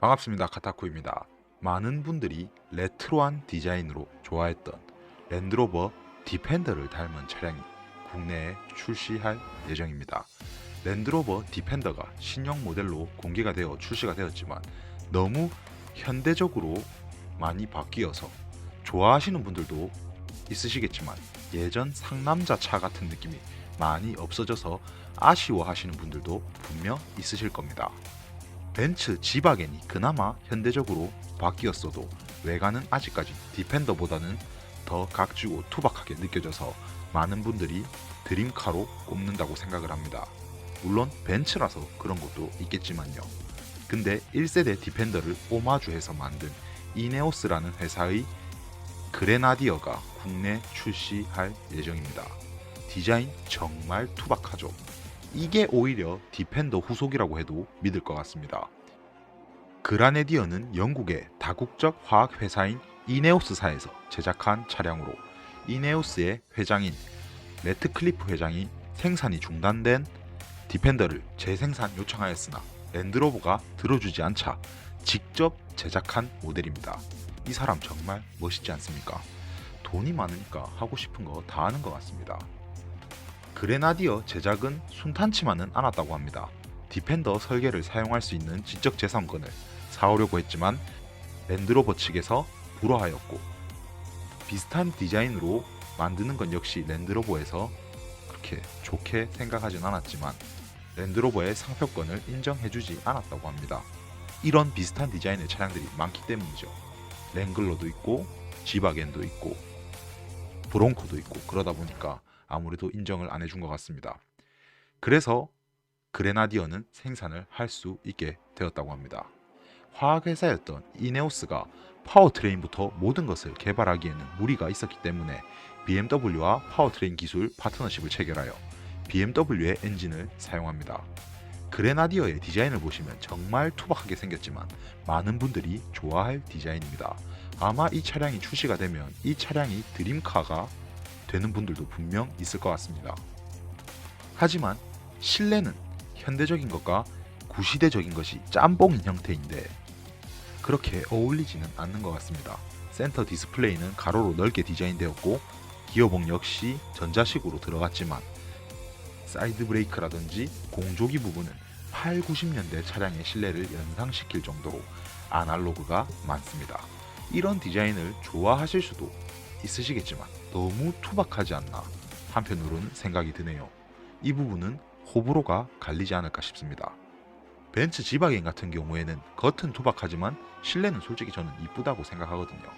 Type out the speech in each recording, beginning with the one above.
반갑습니다. 카타쿠입니다. 많은 분들이 레트로한 디자인으로 좋아했던 랜드로버 디펜더를 닮은 차량이 국내에 출시할 예정입니다. 랜드로버 디펜더가 신형 모델로 공개가 되어 출시가 되었지만 너무 현대적으로 많이 바뀌어서 좋아하시는 분들도 있으시겠지만 예전 상남자 차 같은 느낌이 많이 없어져서 아쉬워하시는 분들도 분명 있으실 겁니다. 벤츠 지바겐이 그나마 현대적으로 바뀌었어도 외관은 아직까지 디펜더보다는 더 각지고 투박하게 느껴져서 많은 분들이 드림카로 꼽는다고 생각을 합니다. 물론 벤츠라서 그런 것도 있겠지만요. 근데 1세대 디펜더를 오마주해서 만든 이네오스라는 회사의 그레나디어가 국내 출시할 예정입니다. 디자인 정말 투박하죠. 이게 오히려 디펜더 후속이라고 해도 믿을 것 같습니다. 그라네디어는 영국의 다국적 화학 회사인 이네오스사에서 제작한 차량으로 이네오스의 회장인 레트클리프 회장이 생산이 중단된 디펜더를 재생산 요청하였으나 랜드로버가 들어주지 않자 직접 제작한 모델입니다. 이 사람 정말 멋있지 않습니까? 돈이 많으니까 하고 싶은 거 다 하는 것 같습니다. 그레나디어 제작은 순탄치만은 않았다고 합니다. 디펜더 설계를 사용할 수 있는 지적 재산권을 사오려고 했지만 랜드로버 측에서 불허하였고 비슷한 디자인으로 만드는 건 역시 랜드로버에서 그렇게 좋게 생각하진 않았지만 랜드로버의 상표권을 인정해주지 않았다고 합니다. 이런 비슷한 디자인의 차량들이 많기 때문이죠. 랭글러도 있고 지바겐도 있고 브롱코도 있고 그러다 보니까 아무래도 인정을 안 해준 것 같습니다. 그래서 그레나디어는 생산을 할 수 있게 되었다고 합니다. 화학회사였던 이네오스가 파워트레인부터 모든 것을 개발하기에는 무리가 있었기 때문에 BMW와 파워트레인 기술 파트너십을 체결하여 BMW의 엔진을 사용합니다. 그레나디어의 디자인을 보시면 정말 투박하게 생겼지만 많은 분들이 좋아할 디자인입니다. 아마 이 차량이 출시가 되면 이 차량이 드림카가 되는 분들도 분명 있을 것 같습니다. 하지만 실내는 현대적인 것과 구시대적인 것이 짬뽕인 형태인데 그렇게 어울리지는 않는 것 같습니다. 센터 디스플레이는 가로로 넓게 디자인되었고 기어봉 역시 전자식으로 들어갔지만 사이드 브레이크라든지 공조기 부분은 8, 90년대 차량의 실내를 연상시킬 정도로 아날로그가 많습니다. 이런 디자인을 좋아하실 수도 있으시겠지만 너무 투박하지 않나 한편으로는 생각이 드네요. 이 부분은 호불호가 갈리지 않을까 싶습니다. 벤츠 지바겐 같은 경우에는 겉은 투박하지만 실내는 솔직히 저는 이쁘다고 생각하거든요.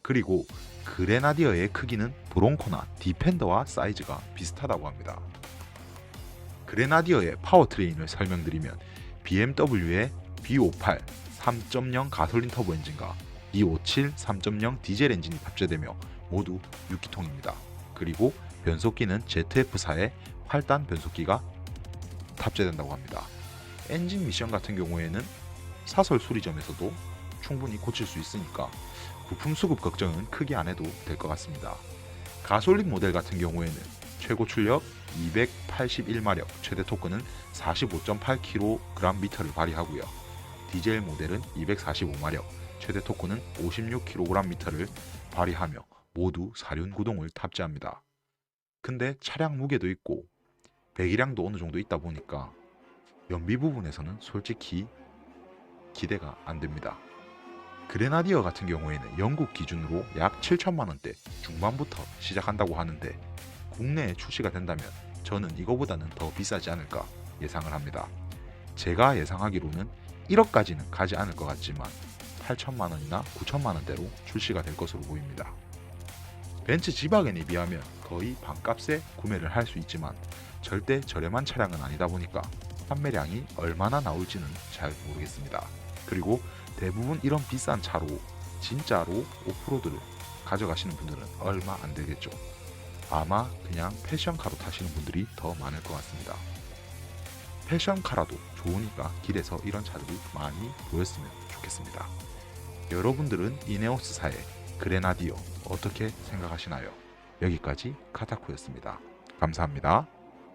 그리고 그레나디어의 크기는 브롱코나 디펜더와 사이즈가 비슷하다고 합니다. 그레나디어의 파워트레인을 설명드리면 BMW의 B58 3.0 가솔린 터보 엔진과 B57 3.0 디젤 엔진이 탑재되며 모두 6기통입니다. 그리고 변속기는 ZF4의 8단 변속기가 탑재된다고 합니다. 엔진 미션 같은 경우에는 사설 수리점에서도 충분히 고칠 수 있으니까 부품 수급 걱정은 크게 안 해도 될 것 같습니다. 가솔린 모델 같은 경우에는 최고 출력 281마력, 최대 토크는 45.8kgm를 발휘하고요. 디젤 모델은 245마력, 최대 토크는 56kgm를 발휘하며 모두 사륜 구동을 탑재합니다. 근데 차량 무게도 있고 배기량도 어느 정도 있다 보니까 연비 부분에서는 솔직히 기대가 안 됩니다. 그레나디어 같은 경우에는 영국 기준으로 약 7천만 원대 중반부터 시작한다고 하는데 국내에 출시가 된다면 저는 이거보다는 더 비싸지 않을까 예상을 합니다. 제가 예상하기로는 1억까지는 가지 않을 것 같지만 8천만 원이나 9천만 원대로 출시가 될 것으로 보입니다. 벤츠 지바겐에 비하면 거의 반값에 구매를 할 수 있지만 절대 저렴한 차량은 아니다 보니까 판매량이 얼마나 나올지는 잘 모르겠습니다. 그리고 대부분 이런 비싼 차로 진짜로 오프로드를 가져가시는 분들은 얼마 안 되겠죠. 아마 그냥 패션카로 타시는 분들이 더 많을 것 같습니다. 패션카라도 좋으니까 길에서 이런 차들이 많이 보였으면 좋겠습니다. 여러분들은 이네오스사의 그레나디오 어떻게 생각하시나요? 여기까지 카타쿠였습니다. 감사합니다.